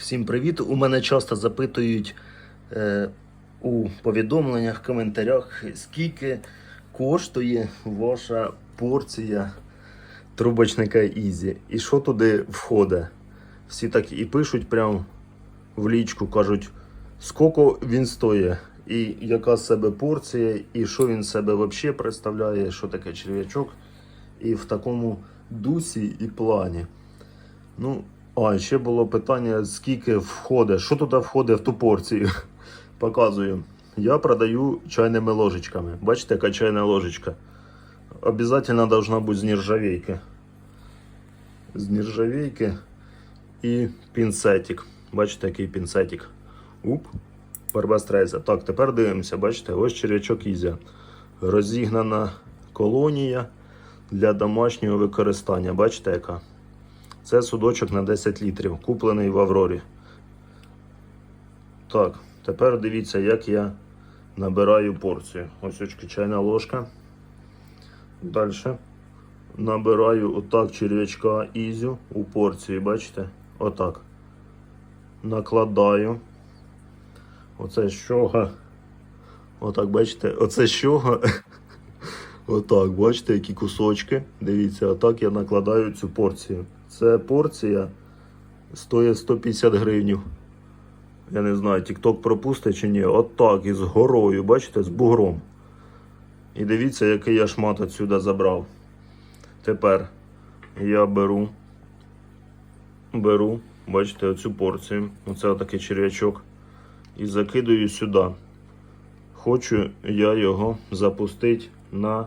Всім привіт! У мене часто запитують е, у повідомленнях, коментарях, скільки коштує ваша порція трубочника Ізі. І що туди входить. Всі так і пишуть прямо в лічку, кажуть, скільки він стоїть, і яка з себе порція, і що він себе взагалі представляє, що таке черв'ячок. І в такому дусі і плані. Ну, а ще було питання, скільки входить, що туди входить в ту порцію. Показую. Я продаю чайними ложечками. Бачите, яка чайна ложечка. Обязательно должна бути з нержавейки. З нержавейки і пінцетик. Бачите, який пінцетик. Уп. Пербастрейза. Так, тепер дивимося, бачите, ось черв'ячок Ізя. Розігнана колонія для домашнього використання. Бачите, яка? Це судочок на 10 літрів, куплений в Аврорі. Так, тепер дивіться, як я набираю порцію. Ось очки чайна ложка. Далі. Набираю отак черв'ячка ізю у порції, бачите? Отак. Накладаю. Оце чого. Отак, бачите, оце чого. Отак, бачите, які кусочки. Дивіться, отак я накладаю цю порцію. Це порція стоїть 150 гривнів. Я не знаю, TikTok пропустить чи ні. Отак із горою, бачите, з бугром. І дивіться, який я шмат отсюди забрав. Тепер я беру, беру, бачите, оцю порцію. Оце отакий черв'ячок. І закидаю сюди. Хочу я його запустити на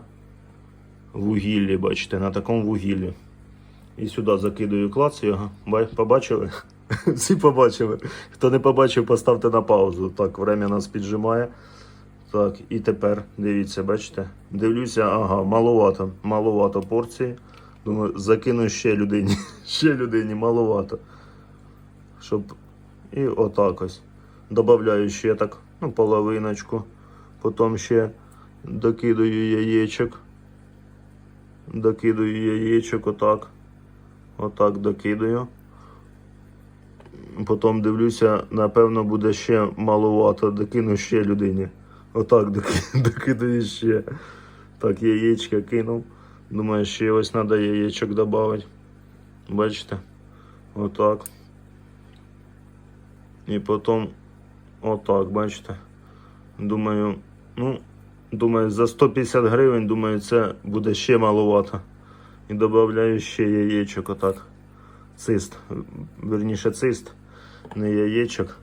вугіллі, бачите, на такому вугіллі. І сюди закидаю клац його. Побачили? Всі побачили. Хто не побачив, поставте на паузу. Так, время нас піджимає. Так, і тепер дивіться, бачите? Дивлюся, ага, маловато, маловато порції. Думаю, закину ще людині. Ще людині, маловато. Щоб. І отак ось. Добавляю ще так, ну, половиночку. Потім ще докидаю яєчок. Докидаю яєчок отак. Отак докидаю. Потім дивлюся, напевно, буде ще маловато, докину ще людині. Отак доки- докидаю ще. Так, яєчка кинув. Думаю, ще ось треба яєчок додати. Бачите? Отак. І потім отак, бачите. Думаю, ну, думаю, за 150 гривень, думаю, це буде ще маловато. І додаю ще яєчок отак. Цист. Верніше цист, не яєчок.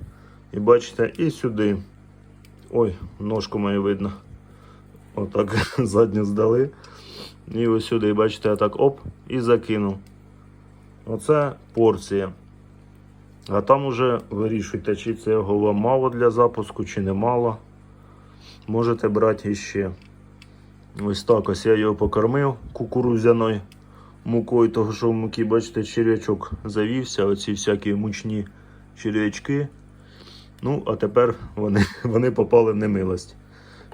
І бачите, і сюди. Ой, ножку мою видно. Отак задню здали. І ось сюди, бачите, я так оп, і закинув. Оце порція. А там уже вирішуйте, чи це його вам мало для запуску, чи не мало. Можете брати іще. Ось так ось я його покормив кукурудзяною мукою, того що в муки, бачите, черв'ячок завівся, оці всякі мучні черв'ячки. Ну, а тепер вони, вони попали в немилость.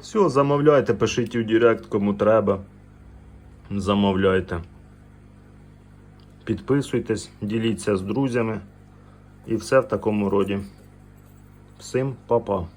Все, замовляйте, пишіть у Директ, кому треба. Замовляйте. Підписуйтесь, діліться з друзями. І все в такому роді. Всім па-па.